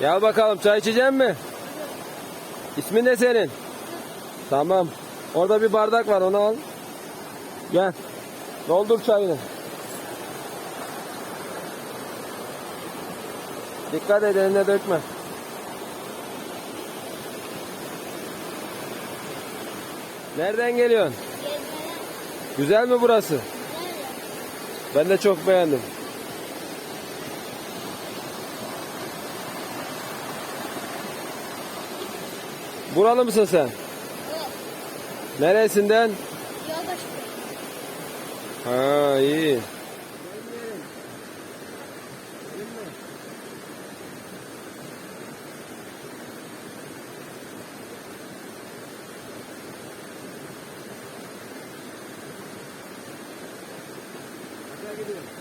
Gel bakalım çay içecek mi? İsmin ne senin? Tamam. Orada bir bardak var onu al. Gel. Doldur çayını. Dikkat et eline dökme. Nereden geliyorsun? Güzel mi burası? Ben de çok beğendim. Buralı mısın sen? Evet. Neresinden? Yolbaşı. Ha iyi. Gidelim.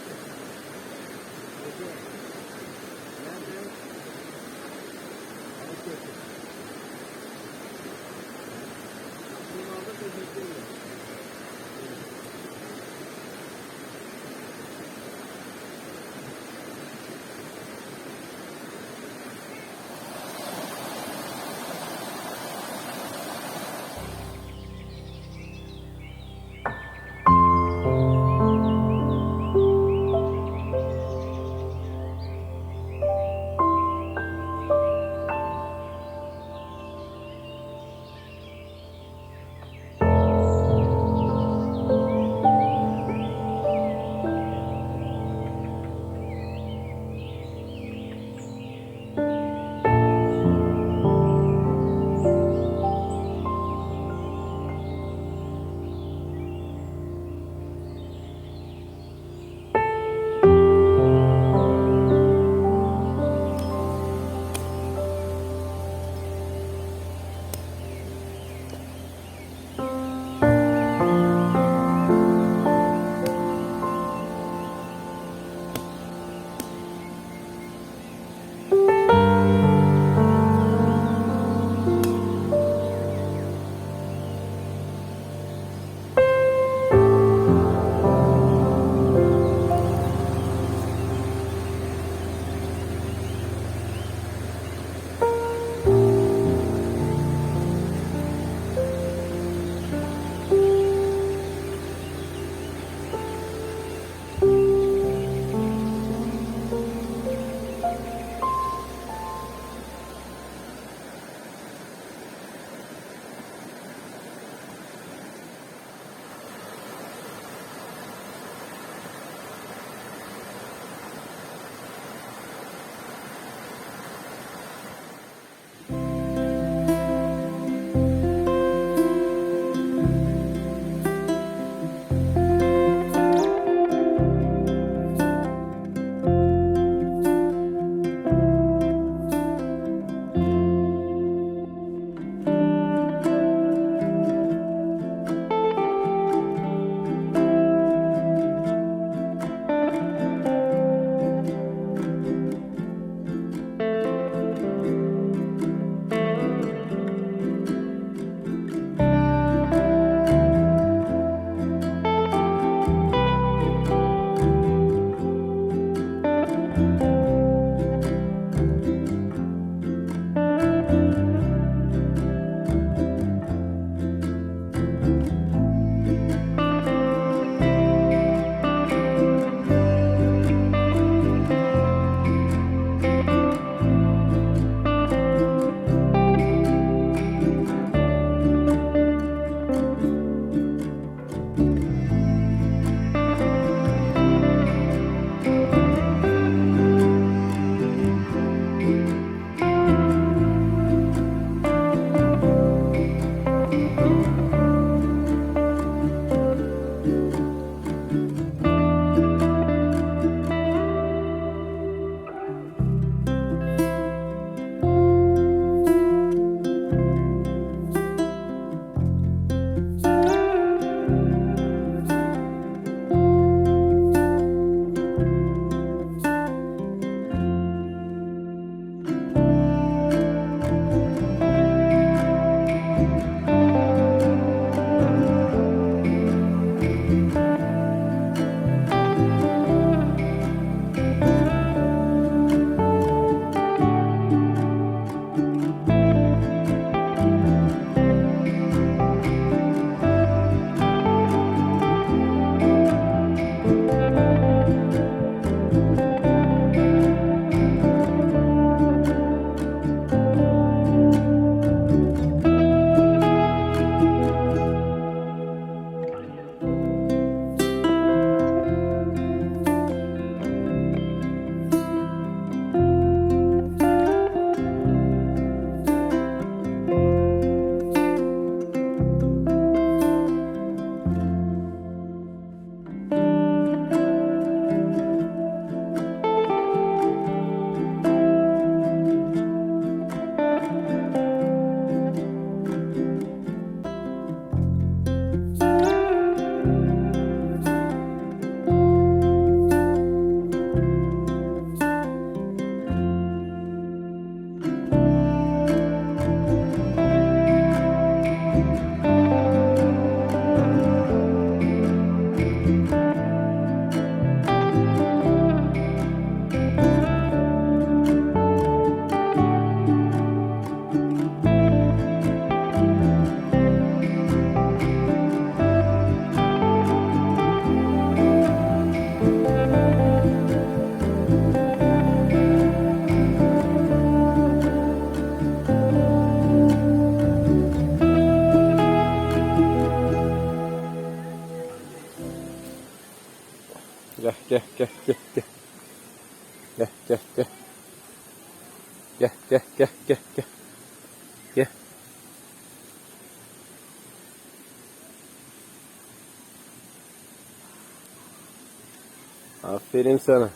Aferin sana.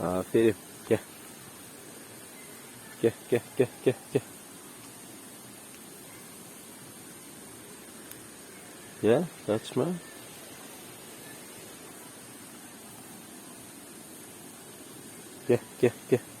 Aferin. Gel. Gel gel gel gel gel. Gel kaçma. Gel gel gel